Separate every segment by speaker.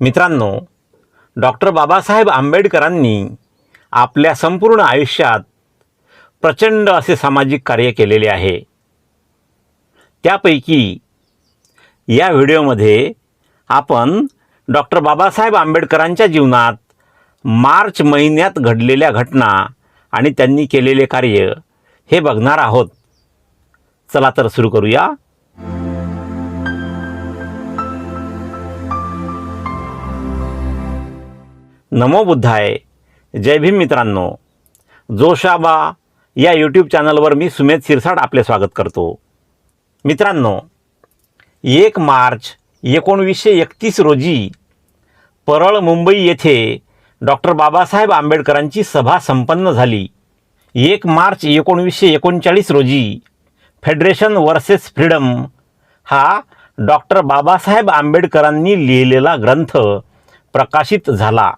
Speaker 1: मित्रांनो डॉक्टर बाबासाहेब आंबेडकरांनी आपल्या संपूर्ण आयुष्यात प्रचंड असे सामाजिक कार्य केलेले आहे. त्यापैकी या व्हिडिओमध्ये आपण डॉक्टर बाबासाहेब आंबेडकरांच्या जीवनात मार्च महिन्यात घडलेल्या घटना आणि त्यांनी केलेले कार्य हे बघणार आहोत. चला तर सुरू करूया. नमो बुद्धाय. जय भीम मित्रांनो. जोशाबा या यूट्यूब चॅनलवर मी सुमेध सिरसाट आपले स्वागत करतो. मित्रांनो एक मार्च एकोणवीसशे एकतीस रोजी परळ मुंबई येथे डॉक्टर बाबासाहेब आंबेडकरांची सभा संपन्न झाली. एक मार्च एकोणवीसशे एकोणचाळीस रोजी फेडरेशन वर्सेस फ्रीडम हा डॉक्टर बाबासाहेब आंबेडकरांनी लिहिलेला ग्रंथ प्रकाशित झाला.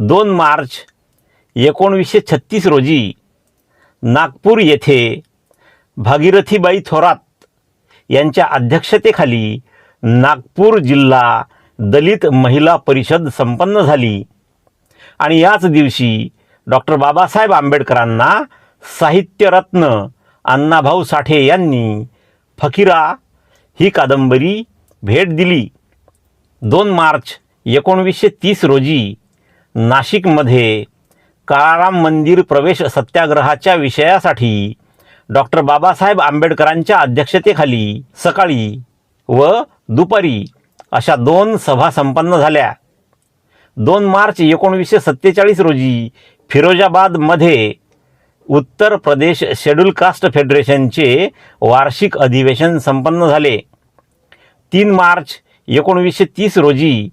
Speaker 1: दोन मार्च एकोणवीसशे छत्तीस रोजी नागपूर येथे भागीरथीबाई थोरात यांच्या अध्यक्षतेखाली नागपूर जिल्हा दलित महिला परिषद संपन्न झाली. आणि याच दिवशी डॉक्टर बाबासाहेब आंबेडकरांना साहित्यरत्न अण्णाभाऊ साठे यांनी फकीरा ही कादंबरी भेट दिली. दोन मार्च एकोणवीसशे तीस रोजी नाशिकमध्ये काळाराम मंदिर प्रवेश सत्याग्रहाच्या विषयासाठी डॉक्टर बाबासाहेब आंबेडकरांच्या अध्यक्षतेखाली सकाळी व दुपारी अशा दोन सभा संपन्न झाल्या. दोन मार्च एकोणवीसशे सत्तेचाळीस रोजी फिरोजाबादमध्ये उत्तर प्रदेश शेड्यूल कास्ट फेडरेशनचे वार्षिक अधिवेशन संपन्न झाले. तीन मार्च एकोणवीसशे तीस रोजी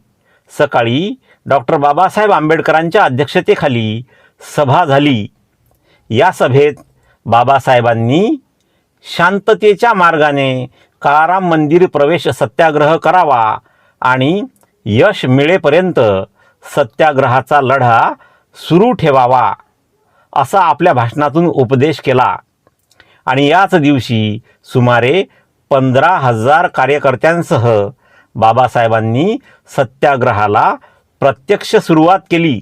Speaker 1: सकाळी डॉक्टर बाबासाहेब आंबेडकरांच्या अध्यक्षतेखाली सभा झाली. या सभेत बाबासाहेबांनी शांततेच्या मार्गाने काळाराम मंदिर प्रवेश सत्याग्रह करावा आणि यश मिळेपर्यंत सत्याग्रहाचा लढा सुरू ठेवावा असा आपल्या भाषणातून उपदेश केला. आणि याच दिवशी सुमारे पंधरा हजार कार्यकर्त्यांसह बाबासाहेबांनी सत्याग्रहाला प्रत्यक्ष सुरुवात केली.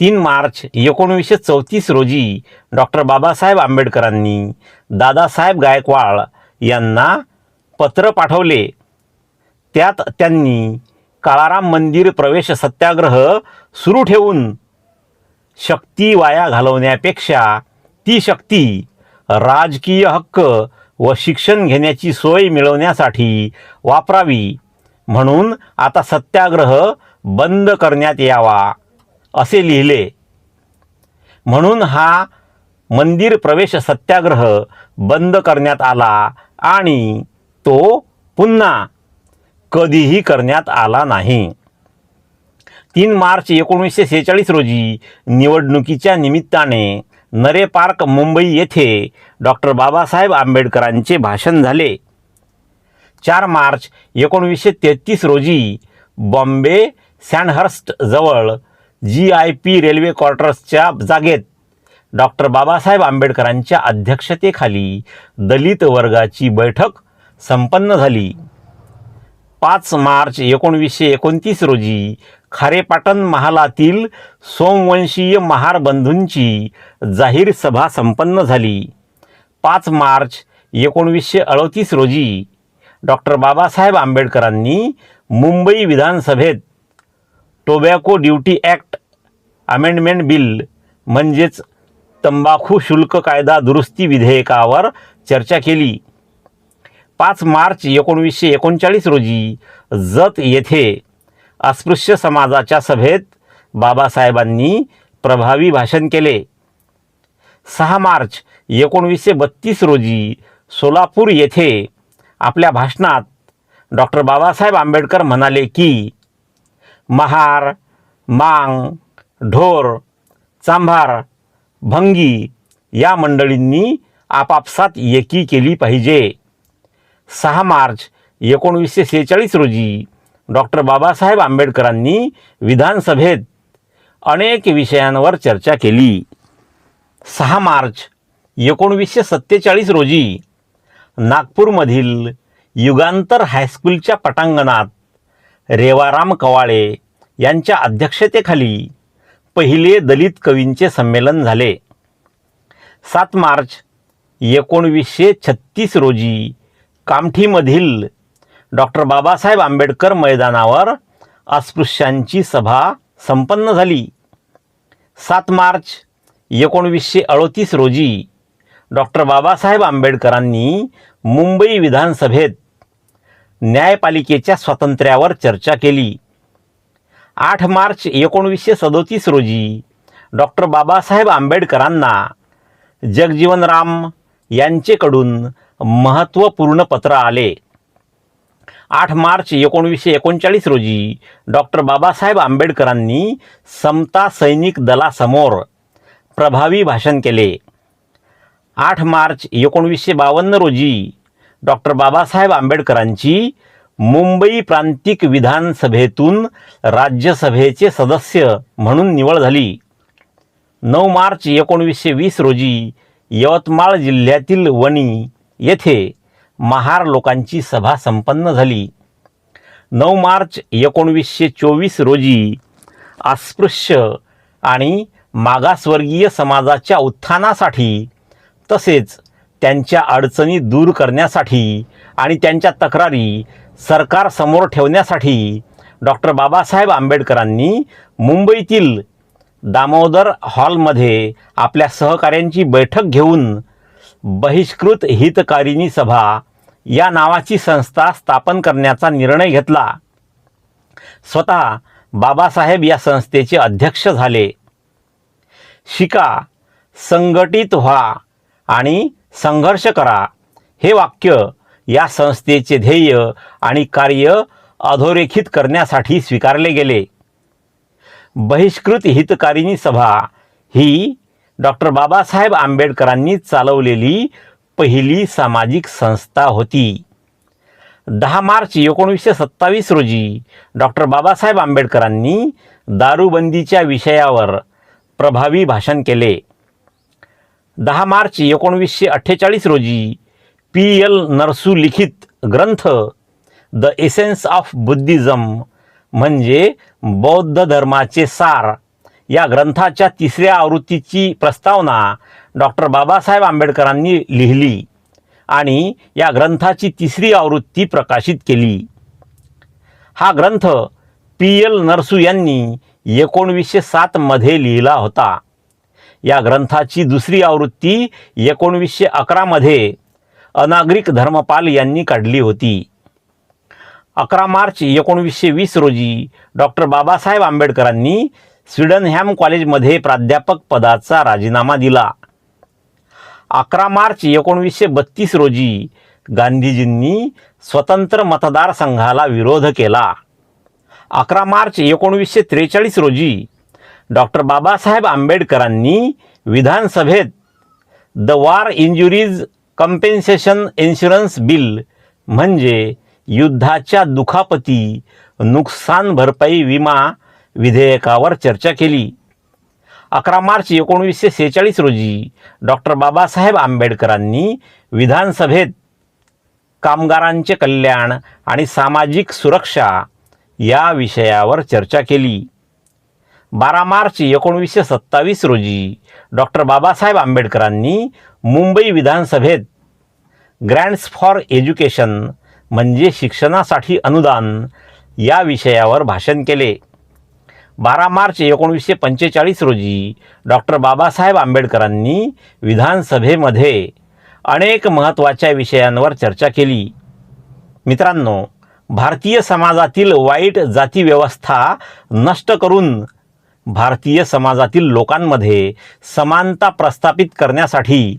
Speaker 1: तीन मार्च एकोणवीसशे चौतीस रोजी डॉक्टर बाबासाहेब आंबेडकरांनी दादासाहेब गायकवाड यांना पत्र पाठवले. त्यात त्यांनी काळाराम मंदिर प्रवेश सत्याग्रह सुरू ठेवून शक्ती वाया घालवण्यापेक्षा ती शक्ती राजकीय हक्क व शिक्षण घेण्याची सोय मिळवण्यासाठी वापरावी. म्हणून आता सत्याग्रह बंद करण्यात यावा असे लिहिले. म्हणून हा मंदिर प्रवेश सत्याग्रह बंद करण्यात आला आणि तो पुन्हा कधीही करण्यात आला नाही. तीन मार्च एकोणीसशे सेहेचाळीस रोजी निवडणुकीच्या निमित्ताने नरे पार्क मुंबई येथे डॉक्टर बाबासाहेब आंबेडकरांचे भाषण झाले. चार मार्च एकोणवीसशे तेहतीस रोजी बॉम्बे सँडहर्स्ट जवळ जी आय पी रेल्वे क्वार्टर्सच्या जागेत डॉक्टर बाबासाहेब आंबेडकरांच्या अध्यक्षतेखाली दलित वर्गाची बैठक संपन्न झाली. पाच मार्च एकोणवीसशे एकोणतीस रोजी खारेपाटण महालातील सोमवंशीय महार बंधूंची जाहीर सभा संपन्न झाली. पाच मार्च एकोणवीसशे अडतीस रोजी डॉक्टर बाबासाहेब आंबेडकरांनी मुंबई विधानसभेत tobacco duty act amendment bill म्हणजेच तंबाखू शुल्क कायदा दुरुस्ती विधेयकावर चर्चा केली. पाच मार्च एकोणवीसशे एकोणचाळीस रोजी जत येथे अस्पृश्य समाजाच्या सभेत बाबासाहेबांनी प्रभावी भाषण केले. सहा मार्च एकोणवीसशे बत्तीस रोजी सोलापूर येथे आपल्या भाषणात डॉक्टर बाबासाहेब आंबेडकर म्हणाले की महार मांग ढोर चांभार भंगी या मंडळींनी आपापसात एकी केली पाहिजे. सहा मार्च एकोणवीसशे सेहेचाळीस रोजी डॉक्टर बाबासाहेब आंबेडकरांनी विधानसभेत अनेक विषयांवर चर्चा केली. सहा मार्च एकोणवीसशे सत्तेचाळीस रोजी नागपूरमधील युगांतर हायस्कूलच्या पटांगणात रेवाराम कवाळे यांच्या अध्यक्षतेखाली पहिले दलित कवींचे संमेलन झाले. सात मार्च एकोणवीसशे छत्तीस रोजी कामठीमधील डॉक्टर बाबासाहेब आंबेडकर मैदानावर अस्पृश्यांची सभा संपन्न झाली. सात मार्च एकोणवीसशे अडतीस रोजी डॉक्टर बाबासाहेब आंबेडकरांनी मुंबई विधानसभेत न्यायपालिकेच्या स्वातंत्र्यावर चर्चा केली. आठ मार्च एकोणवीसशे सदोतीस रोजी डॉक्टर बाबासाहेब आंबेडकरांना जगजीवनराम यांचेकडून महत्त्वपूर्ण पत्र आले. आठ मार्च एकोणवीसशे एकोणचाळीस रोजी डॉक्टर बाबासाहेब आंबेडकरांनी समता सैनिक दलासमोर प्रभावी भाषण केले. आठ मार्च एकोणवीसशे बावन्न रोजी डॉक्टर बाबासाहेब आंबेडकरांची मुंबई प्रांतिक विधानसभेतून राज्यसभेचे सदस्य म्हणून निवड झाली. नऊ मार्च एकोणवीसशे वीस रोजी यवतमाळ जिल्ह्यातील वणी येथे महार लोकांची सभा संपन्न झाली. नऊ मार्च एकोणवीसशे चोवीस रोजी अस्पृश्य आणि मागासवर्गीय समाजाच्या उत्थानासाठी तसेच त्यांच्या अडचणी दूर करण्यासाठी आणि त्यांच्या तक्रारी सरकारसमोर ठेवण्यासाठी डॉक्टर बाबासाहेब आंबेडकरांनी मुंबईतील दामोदर हॉलमध्ये आपल्या सहकाऱ्यांची बैठक घेऊन बहिष्कृत हितकारिणी सभा या नावाची संस्था स्थापन करण्याचा निर्णय घेतला. स्वतः बाबासाहेब या संस्थेचे अध्यक्ष झाले. शिका संघटित व्हा आणि संघर्ष करा. हे वाक्य या संस्थेचे ध्येय आणि कार्य अधोरेखित करण्यासाठी स्वीकारले गेले. बहिष्कृत हितकारिणी सभा ही डॉक्टर बाबासाहेब आंबेडकरांनी चालवलेली पहिली सामाजिक संस्था होती. दहा मार्च एकोणीसशे सत्तावीस रोजी डॉक्टर बाबासाहेब आंबेडकरांनी दारूबंदीच्या विषयावर प्रभावी भाषण केले. दहा मार्च एकोणवीसशे अठ्ठेचाळीस रोजी पी एल नरसू लिखित ग्रंथ द एसेन्स ऑफ बुद्धिझम म्हणजे बौद्ध धर्माचे सार या ग्रंथाच्या तिसऱ्या आवृत्तीची प्रस्तावना डॉक्टर बाबासाहेब आंबेडकरांनी लिहिली आणि या ग्रंथाची तिसरी आवृत्ती प्रकाशित केली. हा ग्रंथ पी एल नरसू यांनी एकोणवीसशे सातमध्ये लिहिला होता. या ग्रंथाची दुसरी आवृत्ती एकोणवीसशे अकरामध्ये अनागरिक धर्मपाल यांनी काढली होती. अकरा मार्च एकोणवीसशे वीस रोजी डॉक्टर बाबासाहेब आंबेडकरांनी स्वीडनहॅम कॉलेजमध्ये प्राध्यापक पदाचा राजीनामा दिला. अकरा मार्च एकोणवीसशे बत्तीस रोजी गांधीजींनी स्वतंत्र मतदारसंघाला विरोध केला. अकरा मार्च एकोणवीसशे त्रेचाळीस रोजी डॉक्टर बाबासाहेब आंबेडकरांनी विधानसभेत the war injuries compensation insurance bill म्हणजे युद्धाच्या दुखापती नुकसान भरपाई विमा विधेयकावर चर्चा केली. अकरा मार्च एकोणवीसशे सेहेचाळीस रोजी डॉक्टर बाबासाहेब आंबेडकरांनी विधानसभेत कामगारांचे कल्याण आणि सामाजिक सुरक्षा या विषयावर चर्चा केली. बारा मार्च एकोणवीसशे सत्तावीस रोजी डॉक्टर बाबासाहेब आंबेडकरांनी मुंबई विधानसभेत ग्रँड्स फॉर एज्युकेशन म्हणजे शिक्षणासाठी अनुदान या विषयावर भाषण केले. बारा मार्च एकोणवीसशे पंचेचाळीस रोजी डॉक्टर बाबासाहेब आंबेडकरांनी विधानसभेमध्ये अनेक महत्त्वाच्या विषयांवर चर्चा केली. मित्रांनो भारतीय समाजातील वाईट जातीव्यवस्था नष्ट करून भारतीय समाजातील लोकांमध्ये समानता प्रस्थापित करण्यासाठी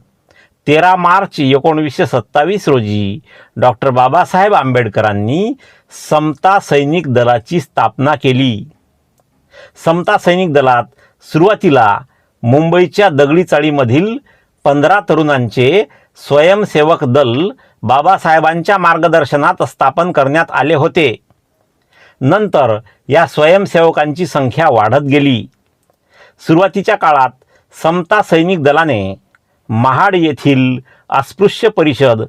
Speaker 1: तेरा मार्च एकोणवीसशे सत्तावीस रोजी डॉक्टर बाबासाहेब आंबेडकरांनी समता सैनिक दलाची स्थापना केली. समता सैनिक दलात सुरुवातीला मुंबईच्या दगडी चाळीमधील पंधरा तरुणांचे स्वयंसेवक दल बाबासाहेबांच्या मार्गदर्शनात स्थापन करण्यात आले होते. नंतर या स्वयंसेवकांची संख्या वाढत गेली. सुरुवातीच्या काळात समता सैनिक दलाने महाड येथील अस्पृश्य परिषद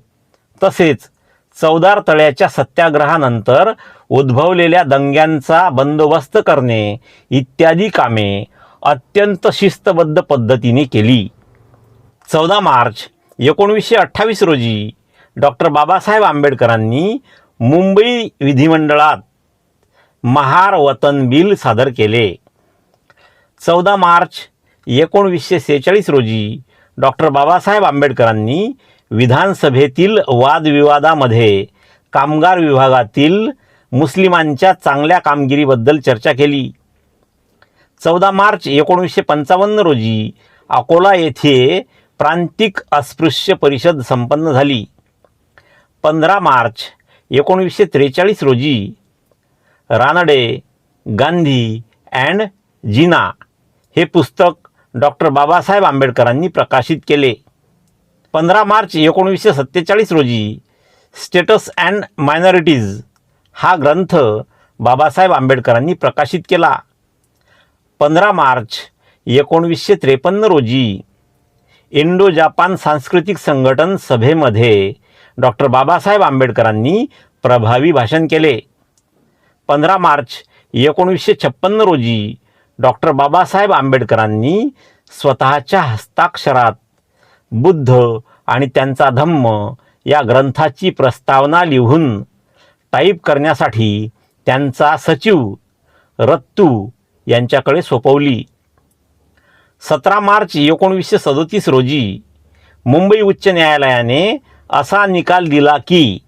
Speaker 1: तसेच चौदार तळ्याच्या सत्याग्रहानंतर उद्भवलेल्या दंग्यांचा बंदोबस्त करणे इत्यादी कामे अत्यंत शिस्तबद्ध पद्धतीने केली. चौदा मार्च एकोणवीसशे अठ्ठावीस रोजी डॉक्टर बाबासाहेब आंबेडकरांनी मुंबई विधिमंडळात महार वतन बिल सादर केले. चौदा मार्च एकोणवीसशे सेहेचाळीस रोजी डॉक्टर बाबासाहेब आंबेडकरांनी विधानसभेतील वादविवादामध्ये कामगार विभागातील मुस्लिमांच्या चांगल्या कामगिरीबद्दल चर्चा केली. चौदा मार्च एकोणीसशे पंचावन्न रोजी अकोला येथे प्रांतिक अस्पृश्य परिषद संपन्न झाली. पंधरा मार्च एकोणीसशे त्रेचाळीस रोजी रानडे गांधी अँड जिना हे पुस्तक डॉक्टर बाबासाहेब आंबेडकरांनी प्रकाशित केले. पंधरा मार्च एकोणीसशे सत्तेचाळीस रोजी स्टेटस अँड मायनॉरिटीज हा ग्रंथ बाबासाहेब आंबेडकरांनी प्रकाशित केला. पंधरा मार्च एकोणवीसशे त्रेपन्न रोजी इंडो जापान सांस्कृतिक संघटन सभेमध्ये डॉक्टर बाबासाहेब आंबेडकरांनी प्रभावी भाषण केले. पंधरा मार्च एकोणीसशे छप्पन्न रोजी डॉक्टर बाबासाहेब आंबेडकरांनी स्वतःच्या हस्ताक्षरात बुद्ध आणि त्यांचा धम्म या ग्रंथाची प्रस्तावना लिहून टाईप करण्यासाठी त्यांचा सचिव रत्तू यांच्याकडे सोपवली. सतरा मार्च एकोणवीसशे सदोतीस रोजी मुंबई उच्च न्यायालयाने असा निकाल दिला की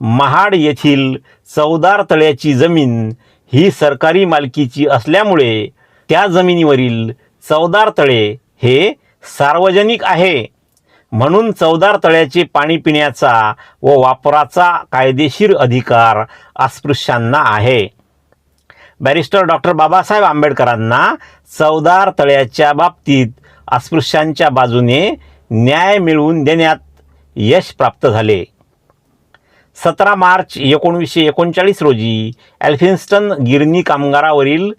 Speaker 1: महाड येथील चौदार तळ्याची जमीन ही सरकारी मालकीची असल्यामुळे त्या जमिनीवरील चौदार तळे हे सार्वजनिक आहे. म्हणून चौदार तळ्याचे पाणी पिण्याचा व वापराचा कायदेशीर अधिकार अस्पृश्यांना आहे. बॅरिस्टर डॉक्टर बाबासाहेब आंबेडकरांना चौदार तळ्याच्या बाबतीत अस्पृश्यांच्या बाजूने न्याय मिळवून देण्यात यश प्राप्त झाले. सतरा मार्च एकोणीसशे एकोणचाळीस रोजी ॲल्फिन्स्टन गिरणी कामगारावरील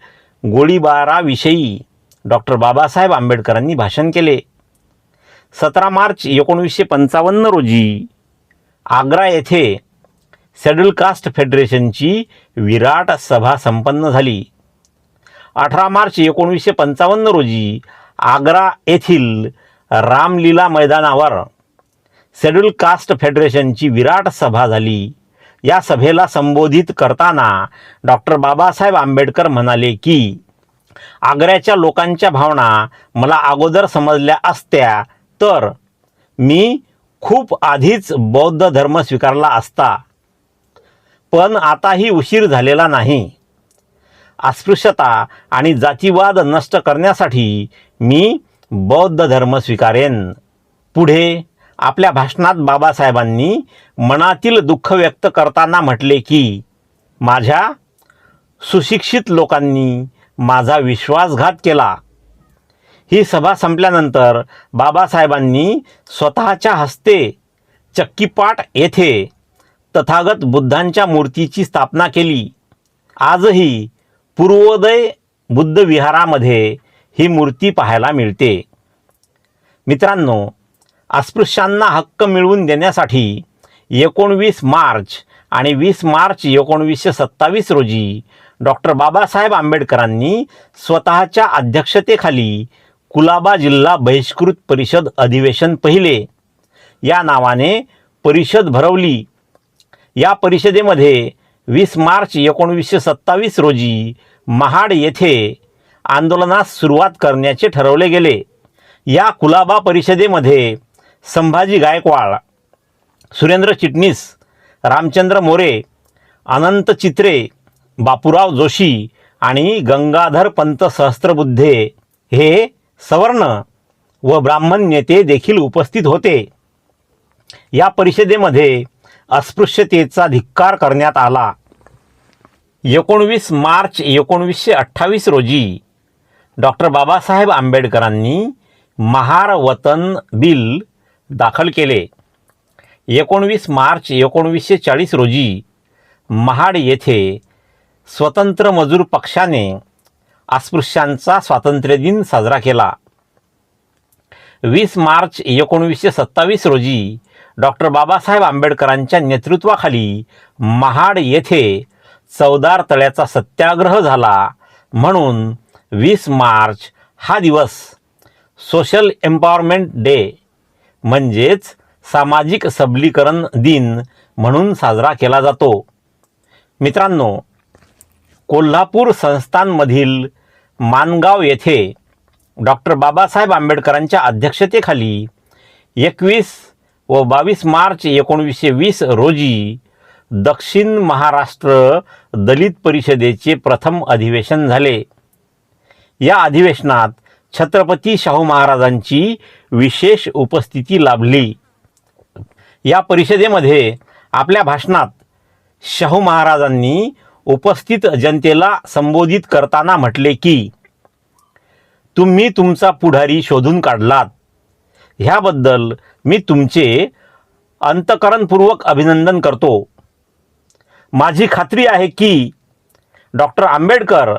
Speaker 1: गोळीबाराविषयी डॉक्टर बाबासाहेब आंबेडकरांनी भाषण केले. सतरा मार्च एकोणीसशे पंचावन्न रोजी आग्रा येथे शेड्यूल कास्ट फेडरेशनची विराट सभा संपन्न झाली. अठरा मार्च एकोणीसशे पंचावन्न रोजी आग्रा येथील रामलीला मैदानावर शेड्यूल कास्ट फेडरेशनची विराट सभा झाली. या सभेला संबोधित करताना डॉक्टर बाबासाहेब आंबेडकर म्हणाले की आग्र्याच्या लोकांच्या भावना मला अगोदर समजल्या असत्या तर मी खूप आधीच बौद्ध धर्म स्वीकारला असता. पण आताही उशीर झालेला नाही. अस्पृश्यता आणि जातीवाद नष्ट करण्यासाठी मी बौद्ध धर्म स्वीकारेन. पुढे आपल्या भाषणात बाबासाहेबांनी मनातील दुःख व्यक्त करताना म्हटले की माझ्या सुशिक्षित लोकांनी माझा विश्वासघात केला. ही सभा संपल्यानंतर बाबासाहेबांनी स्वतःच्या हस्ते चक्कीपाट येथे तथागत बुद्धांच्या मूर्तीची स्थापना केली. आजही पूर्वोदय बुद्ध विहारामध्ये ही मूर्ती पाहायला मिळते. मित्रांनो अस्पृश्यांना हक्क मिळवून देण्यासाठी एकोणवीस मार्च आणि वीस मार्च एकोणवीसशे सत्तावीस रोजी डॉक्टर बाबासाहेब आंबेडकरांनी स्वतःच्या अध्यक्षतेखाली कुलाबा जिल्हा बहिष्कृत परिषद अधिवेशन पहिले. या नावाने परिषद भरवली. या परिषदेमध्ये वीस मार्च एकोणवीसशे सत्तावीस रोजी महाड येथे आंदोलनास सुरुवात करण्याचे ठरवले गेले. या कुलाबा परिषदेमध्ये संभाजी गायकवाड सुरेंद्र चिटणीस रामचंद्र मोरे अनंत चित्रे बापूराव जोशी आणि गंगाधर पंत सहस्त्रबुद्धे हे सवर्ण व ब्राह्मण नेते देखील उपस्थित होते. या परिषदेमध्ये अस्पृश्यतेचा धिक्कार करण्यात आला. एकोणवीस मार्च एकोणवीसशे अठ्ठावीस रोजी डॉक्टर बाबासाहेब आंबेडकरांनी महार वतन बिल दाखल केले. एकोणवीस मार्च एकोणवीसशे चाळीस रोजी महाड येथे स्वतंत्र मजूर पक्षाने अस्पृश्यांचा स्वातंत्र्य दिन साजरा केला. वीस मार्च एकोणवीसशे सत्तावीस रोजी डॉक्टर बाबासाहेब आंबेडकरांच्या नेतृत्वाखाली महाड येथे चौदार तळ्याचा सत्याग्रह झाला. म्हणून वीस मार्च हा दिवस सोशल एम्पॉवरमेंट डे म्हणजेच सामाजिक सबलीकरण दिन म्हणून साजरा केला जातो. मित्रांनो कोल्हापूर संस्थानमधील मानगाव येथे डॉक्टर बाबासाहेब आंबेडकरांच्या अध्यक्षतेखाली एकवीस व बावीस मार्च एकोणीसशे वीस रोजी दक्षिण महाराष्ट्र दलित परिषदेचे प्रथम अधिवेशन झाले. या अधिवेशनात छत्रपती शाहू महाराजांची विशेष उपस्थिती लाभली. या परिषदेमध्ये आपल्या भाषणात शाहू महाराजांनी उपस्थित जनतेला संबोधित करताना म्हटले की तुम्ही तुमचा पुढारी शोधून काढलात. ह्याबद्दल मी तुमचे अंतकरणपूर्वक अभिनंदन करतो. माझी खात्री आहे की डॉक्टर आंबेडकर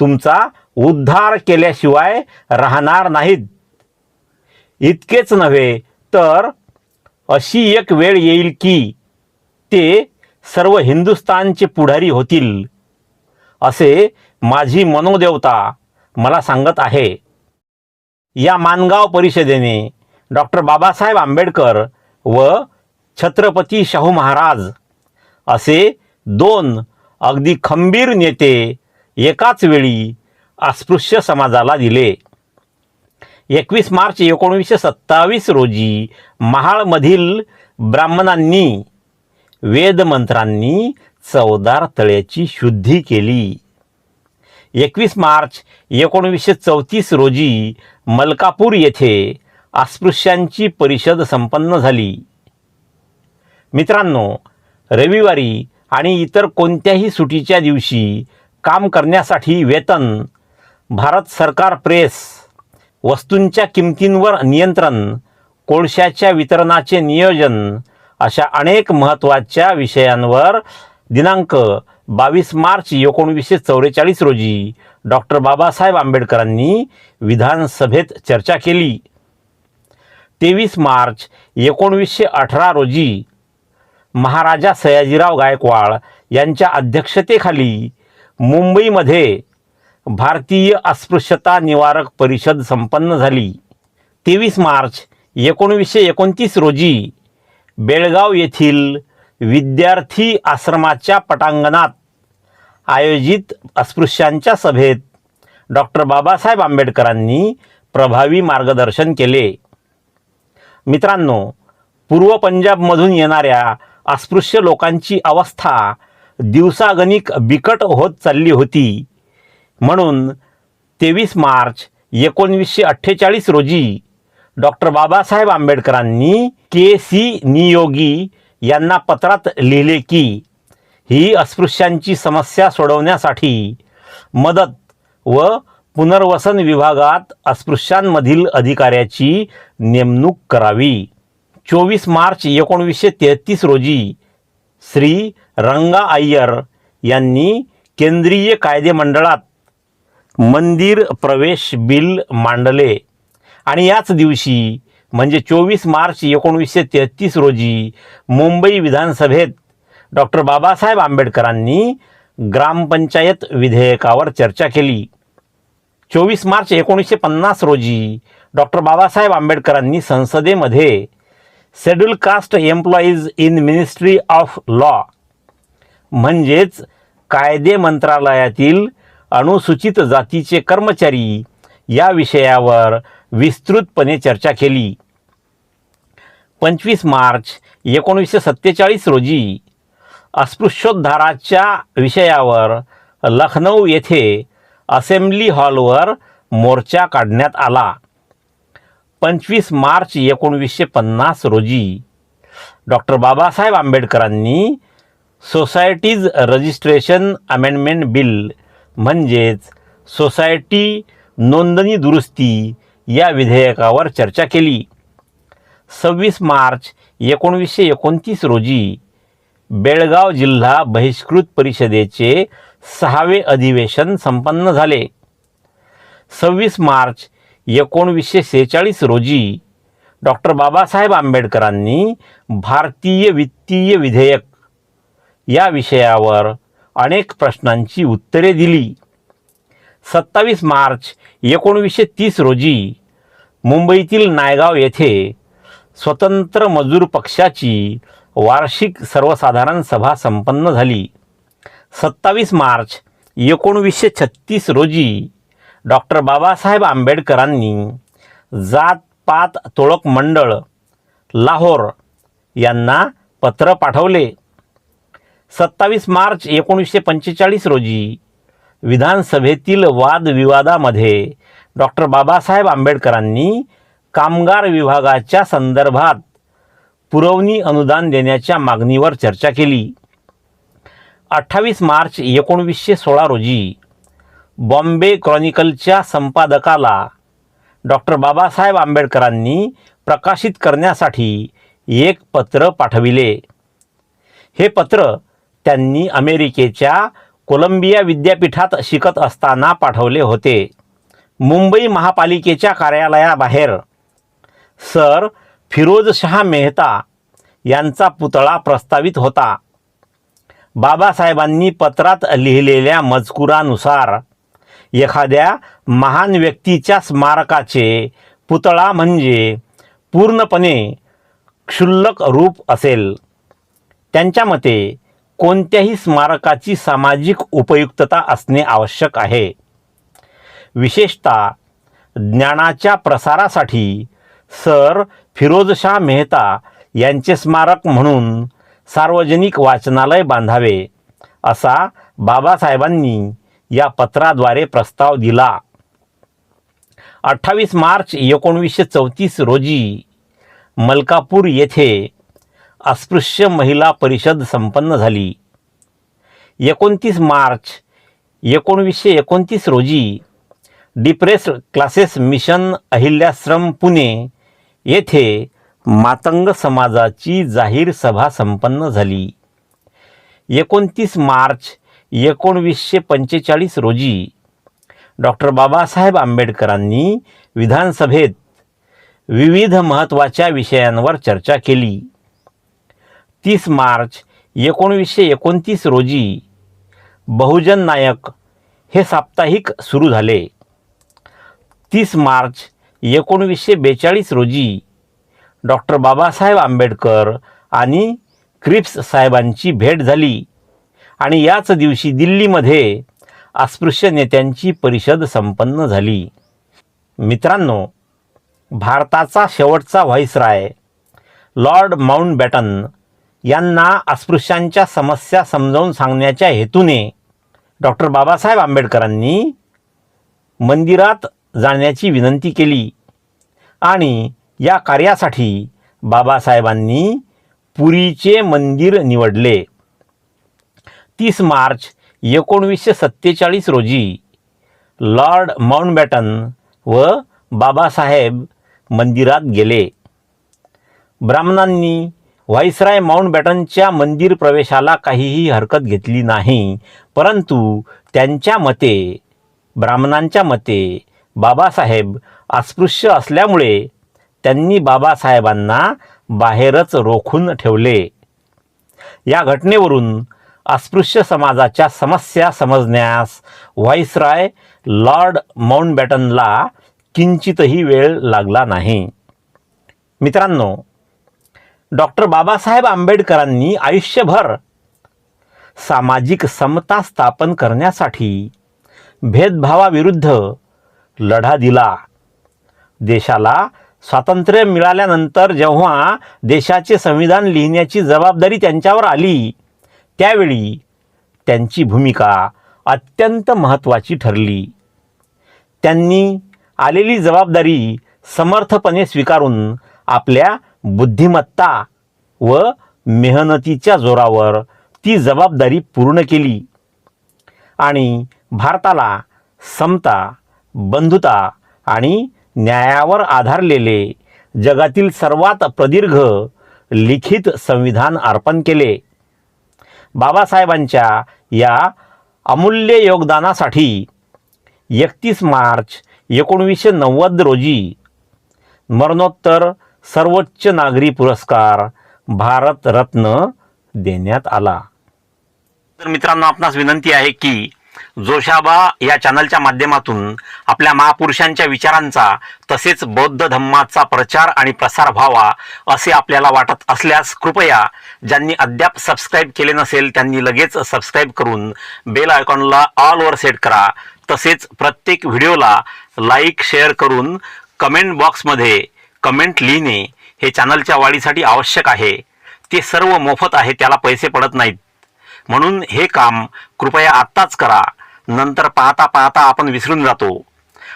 Speaker 1: तुमचा उद्धार केल्याशिवाय राहणार नाहीत. इतकेच नव्हे तर अशी एक वेळ येईल की ते सर्व हिंदुस्थानचे पुढारी होतील. असे माझी मनोदेवता मला सांगत आहे. या मानगाव परिषदेने डॉक्टर बाबासाहेब आंबेडकर व छत्रपती शाहू महाराज असे दोन अगदी खंबीर नेते एकाच वेळी अस्पृश्य समाजाला दिले. एकवीस मार्च एकोणीसशे सत्तावीस रोजी महाळमधील ब्राह्मणांनी वेदमंत्रांनी चौदार तळ्याची शुद्धी केली. एकवीस मार्च एकोणवीसशे चौतीस रोजी मलकापूर येथे अस्पृश्यांची परिषद संपन्न झाली. मित्रांनो रविवारी आणि इतर कोणत्याही सुटीच्या दिवशी काम करण्यासाठी वेतन भारत सरकार प्रेस वस्तूंच्या किमतींवर नियंत्रण कोळशाच्या वितरणाचे नियोजन अशा अनेक महत्त्वाच्या विषयांवर दिनांक बावीस मार्च एकोणवीसशे चौवेचाळीस रोजी डॉक्टर बाबासाहेब आंबेडकरांनी विधानसभेत चर्चा केली. तेवीस मार्च एकोणवीसशे अठरा रोजी महाराजा सयाजीराव गायकवाड यांच्या अध्यक्षतेखाली मुंबईमध्ये भारतीय अस्पृश्यता निवारक परिषद संपन्न झाली. तेवीस मार्च एकोणवीसशे एकोणतीस रोजी बेळगाव येथील विद्यार्थी आश्रमाच्या पटांगणात आयोजित अस्पृश्यांच्या सभेत डॉक्टर बाबासाहेब आंबेडकरांनी प्रभावी मार्गदर्शन केले. मित्रांनो पूर्व पंजाबमधून येणाऱ्या अस्पृश्य लोकांची अवस्था दिवसागणिक बिकट होत चालली होती. म्हणून तेवीस मार्च एकोणवीसशे अठ्ठेचाळीस रोजी डॉक्टर बाबासाहेब आंबेडकरांनी के सी नियोगी यांना पत्रात लिहिले की ही अस्पृश्यांची समस्या सोडवण्यासाठी मदत व पुनर्वसन विभागात अस्पृश्यांमधील अधिकाऱ्याची नेमणूक करावी. चोवीस मार्च एकोणवीसशे तेहतीस रोजी श्री रंगा अय्यर यांनी केंद्रीय कायदेमंडळात मंदिर प्रवेश बिल मांडले. आणि याच दिवशी म्हणजे चोवीस मार्च एकोणीसशे तेहतीस रोजी मुंबई विधानसभेत डॉक्टर बाबासाहेब आंबेडकरांनी ग्रामपंचायत विधेयकावर चर्चा केली. चोवीस मार्च एकोणीसशे पन्नास रोजी डॉक्टर बाबासाहेब आंबेडकरांनी संसदेमध्ये schedule caste employees in ministry of law म्हणजेच कायदे मंत्रालयातील अनुसूचित जातीचे कर्मचारी या विषयावर विस्तृतपणे चर्चा केली. पंचवीस मार्च एकोणीसशे सत्तेचाळीस रोजी अस्पृश्योद्धाराच्या विषयावर लखनौ येथे असेंब्ली हॉलवर मोर्चा काढण्यात आला. पंचवीस मार्च एकोणवीसशे पन्नास रोजी डॉक्टर बाबासाहेब आंबेडकरांनी सोसायटीज रजिस्ट्रेशन अमेंडमेंट बिल म्हणजेच सोसायटी नोंदणी दुरुस्ती या विधेयकावर चर्चा केली. सव्वीस मार्च एकोणवीसशे एकोणतीस रोजी बेळगाव जिल्हा बहिष्कृत परिषदेचे सहावे अधिवेशन संपन्न झाले. सव्वीस मार्च एकोणवीसशे सेहेचाळीस रोजी डॉक्टर बाबासाहेब आंबेडकरांनी भारतीय वित्तीय विधेयक या विषयावर अनेक प्रश्नांची उत्तरे दिली. सत्तावीस मार्च एकोणवीसशे तीस रोजी मुंबईतील नायगाव येथे स्वतंत्र मजूर पक्षाची वार्षिक सर्वसाधारण सभा संपन्न झाली. सत्तावीस मार्च एकोणवीसशे छत्तीस रोजी डॉक्टर बाबासाहेब आंबेडकरांनी जात पात तोळक मंडळ लाहोर यांना पत्र पाठवले. सत्तावीस मार्च एकोणीसशे पंचेचाळीस रोजी विधानसभेतील वादविवादामध्ये डॉक्टर बाबासाहेब आंबेडकरांनी कामगार विभागाच्या संदर्भात पुरवणी अनुदान देण्याच्या मागणीवर चर्चा केली. अठ्ठावीस मार्च एकोणवीसशे सोळा रोजी बॉम्बे क्रॉनिकलच्या संपादकाला डॉक्टर बाबासाहेब आंबेडकरांनी प्रकाशित करण्यासाठी एक पत्र पाठविले. हे पत्र त्यांनी अमेरिकेच्या कोलंबिया विद्यापीठात शिकत असताना पाठवले होते. मुंबई महापालिकेच्या कार्यालयाबाहेर सर फिरोज शहा मेहता यांचा पुतळा प्रस्तावित होता. बाबासाहेबांनी पत्रात लिहिलेल्या मजकुरानुसार एखाद्या महान व्यक्तीच्या स्मारकाचे पुतळा म्हणजे पूर्णपणे क्षुल्लक रूप असेल. त्यांच्या मते कोणत्याही स्मारकाची सामाजिक उपयुक्तता असणे आवश्यक आहे. विशेषतः ज्ञानाच्या प्रसारासाठी सर फिरोजशाह मेहता यांचे स्मारक म्हणून सार्वजनिक वाचनालय बांधावे असा बाबासाहेबांनी या पत्राद्वारे प्रस्ताव दिला. अठ्ठावीस मार्च एकोणवीसशे चौतीस रोजी मलकापूर येथे अस्पृश्य महिला परिषद संपन्न झाली. एकोणतीस मार्च एकोणवीसशे एकोणतीस रोजी depressed classes mission Ahilyashram Pune येथे मातंग समाजाची जाहीर सभा संपन्न झाली. एकोणतीस मार्च एकोणवीसशे पंचेचाळीस रोजी डॉक्टर बाबासाहेब आंबेडकरांनी विधानसभेत विविध महत्त्वाच्या विषयांवर चर्चा केली. तीस मार्च एकोणवीसशे एकोणतीस रोजी बहुजन नायक हे साप्ताहिक सुरू झाले. तीस मार्च एकोणवीसशे बेचाळीस रोजी डॉक्टर बाबासाहेब आंबेडकर आणि क्रिप्स साहेबांची भेट झाली आणि याच दिवशी दिल्लीमध्ये अस्पृश्य नेत्यांची परिषद संपन्न झाली. मित्रांनो भारताचा शेवटचा व्हाईसराय लॉर्ड माउंटबॅटन यांना अस्पृश्यांच्या समस्या समजावून सांगण्याच्या हेतूने डॉक्टर बाबासाहेब आंबेडकरांनी मंदिरात जाण्याची विनंती केली आणि या कार्यासाठी बाबासाहेबांनी पुरीचे मंदिर निवडले. तीस मार्च एकोणवीसशे सत्तेचाळीस रोजी लॉर्ड माउंटबॅटन व बाबासाहेब मंदिरात गेले. ब्राह्मणांनी व्हाईसराय माउंटबॅटनच्या मंदिर प्रवेशाला काहीही हरकत घेतली नाही. परंतु त्यांच्या मते ब्राह्मणांच्या मते बाबासाहेब अस्पृश्य असल्यामुळे त्यांनी बाबासाहेबांना बाहेरच रोखून ठेवले. या घटनेवरून अस्पृश्य समाजाच्या समस्या समजण्यास व्हाईसराय लॉर्ड माउंटबॅटनला किंचितही वेळ लागला नाही. मित्रांनो डॉक्टर बाबासाहेब आंबेडकरांनी आयुष्यभर सामाजिक समता स्थापन करण्यासाठी भेदभावाविरुद्ध लढा दिला. देशाला स्वातंत्र्य मिळाल्यानंतर जेव्हा देशाचे संविधान लिहिण्याची जबाबदारी त्यांच्यावर आली त्यावेळी त्यांची भूमिका अत्यंत महत्त्वाची ठरली. त्यांनी आलेली जबाबदारी समर्थपणे स्वीकारून आपल्या बुद्धिमत्ता व मेहनतीच्या जोरावर ती जबाबदारी पूर्ण केली. आणि भारताला समता बंधुता आणि न्यायावर आधारलेले जगातील सर्वात प्रदीर्घ लिखित संविधान अर्पण केले. बाबासाहेबांच्या या अमूल्य योगदानासाठी एकतीस मार्च एकोणवीसशे नव्वद रोजी मरणोत्तर सर्वोच्च नागरी पुरस्कार भारतरत्न देण्यात आला. तर मित्रांनो आपणास विनंती आहे की जोशाबा या चॅनलच्या माध्यमातून आपल्या महापुरुषांच्या विचारांचा तसेच बौद्ध धम्माचा प्रचार आणि प्रसार व्हावा असे आपल्याला वाटत असल्यास कृपया ज्यांनी अद्याप सबस्क्राईब केले नसेल त्यांनी लगेच सबस्क्राईब करून बेल आयकॉनला ऑलवर सेट करा. तसेच प्रत्येक व्हिडिओला लाईक शेअर करून कमेंट बॉक्समध्ये कमेंट लिहिणे हे चॅनलच्या वाढीसाठी आवश्यक आहे. ते सर्व मोफत आहे त्याला पैसे पडत नाहीत. म्हणून हे काम कृपया आत्ताच करा. नंतर पाहता पाहता आपण विसरून जातो.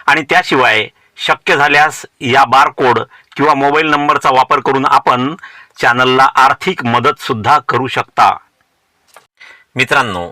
Speaker 1: आणि त्याशिवाय शक्य झाल्यास या बारकोड किंवा मोबाईल नंबरचा वापर करून आपण चॅनलला आर्थिक मदतसुद्धा करू शकता. मित्रांनो